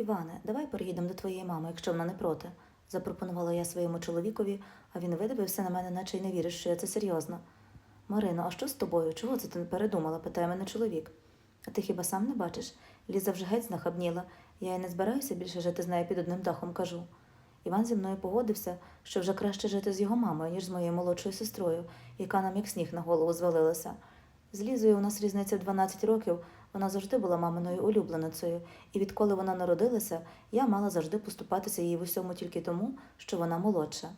Іване, давай переїдемо до твоєї мами, якщо вона не проти, запропонувала я своєму чоловікові, а він видивився на мене, наче й не віриш, що я це серйозно. Марино, а що з тобою? Чого це ти не передумала? питає мене чоловік. А ти хіба сам не бачиш? Ліза вже геть знахабніла. Я й не збираюся більше жити з нею під одним дахом, кажу. Іван зі мною погодився, що вже краще жити з його мамою, ніж з моєю молодшою сестрою, яка нам як сніг на голову звалилася. З Лізою у нас різниця в 12 років, вона завжди була маминою улюбленицею, і відколи вона народилася, я мала завжди поступатися їй в усьому тільки тому, що вона молодша.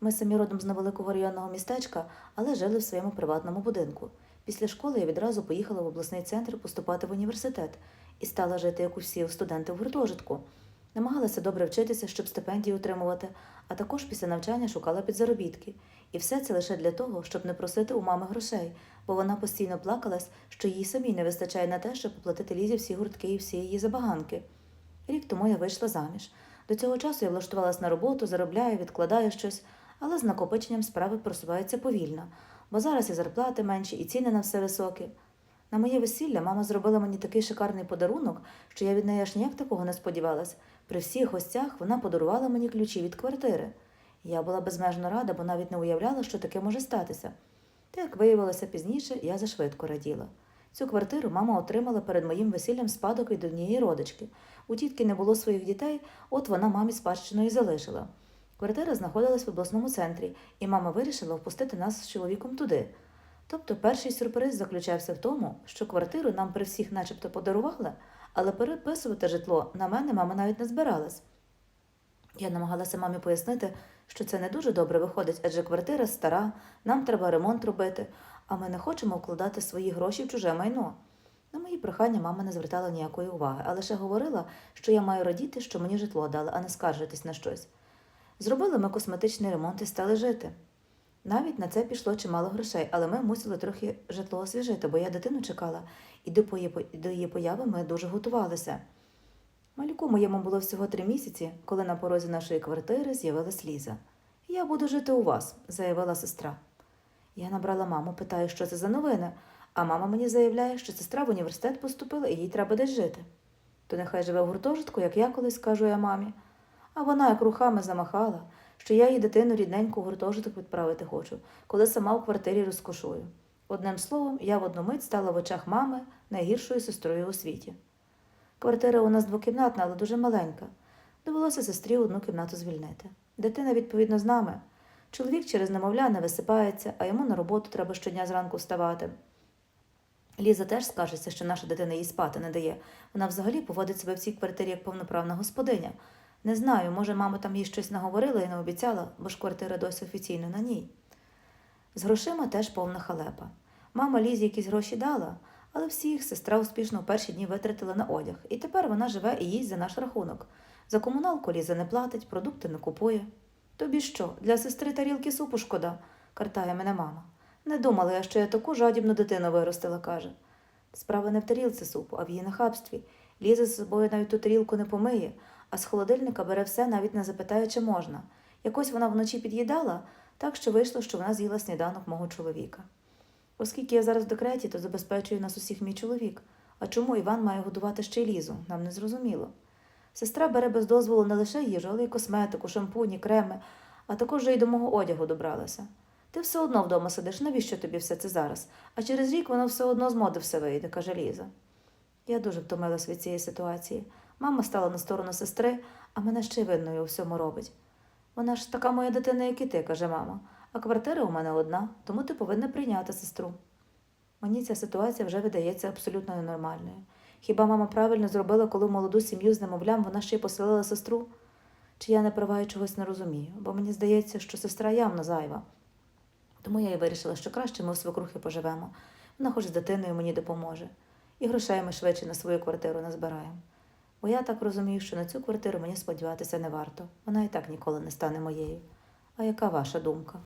Ми самі родом з невеликого районного містечка, але жили в своєму приватному будинку. Після школи я відразу поїхала в обласний центр поступати в університет і стала жити, як усі студенти в гуртожитку. Намагалася добре вчитися, щоб стипендії отримувати, а також після навчання шукала підзаробітки. І все це лише для того, щоб не просити у мами грошей, бо вона постійно плакалась, що їй самій не вистачає на те, щоб оплатити лізі всі гуртки і всі її забаганки. Рік тому я вийшла заміж. До цього часу я влаштувалась на роботу, заробляю, відкладаю щось, але з накопиченням справи просуваються повільно, бо зараз і зарплати менші, і ціни на все високі. На моє весілля мама зробила мені такий шикарний подарунок, що я від неї аж ніяк такого не сподівалась. При всіх гостях вона подарувала мені ключі від квартири. Я була безмежно рада, бо навіть не уявляла, що таке може статися. Та як виявилося пізніше, я зашвидко раділа. Цю квартиру мама отримала перед моїм весіллям спадок від однієї родички. У тітки не було своїх дітей, от вона мамі спадщину і залишила. Квартира знаходилась в обласному центрі, і мама вирішила впустити нас з чоловіком туди. Тобто перший сюрприз заключався в тому, що квартиру нам при всіх начебто подарували, але переписувати житло на мене мама навіть не збиралась. Я намагалася мамі пояснити, що це не дуже добре виходить, адже квартира стара, нам треба ремонт робити, а ми не хочемо вкладати свої гроші в чуже майно. На мої прохання мама не звертала ніякої уваги, а лише говорила, що я маю радіти, що мені житло дали, а не скаржитись на щось. Зробили ми косметичний ремонт і стали жити. Навіть на це пішло чимало грошей, але ми мусили трохи житло освіжити, бо я дитину чекала, і до її, появи ми дуже готувалися. Малюку моєму було всього три місяці, коли на порозі нашої квартири з'явилась Ліза. Я буду жити у вас, заявила сестра. Я набрала маму, питаю, що це за новини, а мама мені заявляє, що сестра в університет поступила і їй треба десь жити. То нехай живе в гуртожитку, як я колись кажу я мамі. А вона як рухами замахала, що я її дитину рідненьку гуртожиток відправити хочу, коли сама в квартирі розкошую. Одним словом, я в одну мить стала в очах мами найгіршою сестрою у світі. Квартира у нас двокімнатна, але дуже маленька. Довелося сестрі одну кімнату звільнити. Дитина, відповідно, з нами. Чоловік через немовля не висипається, а йому на роботу треба щодня зранку вставати. Ліза теж скажеться, що наша дитина їй спати не дає. Вона взагалі поводить себе в цій квартирі як повноправна господиня. Не знаю, може, мама там їй щось наговорила і не обіцяла, бо ж квартира досі офіційно на ній. З грошима теж повна халепа. Мама Лізі якісь гроші дала, але всі їх сестра успішно в перші дні витратила на одяг, і тепер вона живе і їсть за наш рахунок. За комуналку Ліза не платить, продукти не купує. Тобі що, для сестри тарілки супу шкода, картає мене мама. Не думала я, що я таку жадібну дитину виростила, каже. Справа не в тарілці супу, а в її нахабстві. Ліза з собою навіть ту тарілку не помиє, а з холодильника бере все, навіть не запитає, чи можна. Якось вона вночі під'їдала, так що вийшло, що вона з'їла сніданок мого чоловіка. Оскільки я зараз в декреті, то забезпечує нас усіх мій чоловік. А чому Іван має годувати ще й лізу? Нам не зрозуміло. Сестра бере без дозволу не лише їжу, але й косметику, шампуні, креми, а також й до мого одягу добралася. Ти все одно вдома сидиш, навіщо тобі все це зараз? А через рік воно все одно з моди все вийде, каже Ліза. Я дуже втомилась від цієї ситуації. Мама стала на сторону сестри, а мене ще й винною у всьому робить. Вона ж така моя дитина, як і ти, каже мама, а квартира у мене одна, тому ти повинна прийняти сестру. Мені ця ситуація вже видається абсолютно ненормальною. Хіба мама правильно зробила, коли молоду сім'ю з немовлям вона ще й поселила сестру? Чи я не права і чогось не розумію, бо мені здається, що сестра явно зайва. Тому я і вирішила, що краще ми у свекрухи поживемо. Вона хоч з дитиною мені допоможе. І грошей ми швидше на свою квартиру назбираємо. Бо я так розумію, що на цю квартиру мені сподіватися не варто. Вона і так ніколи не стане моєю. А яка ваша думка?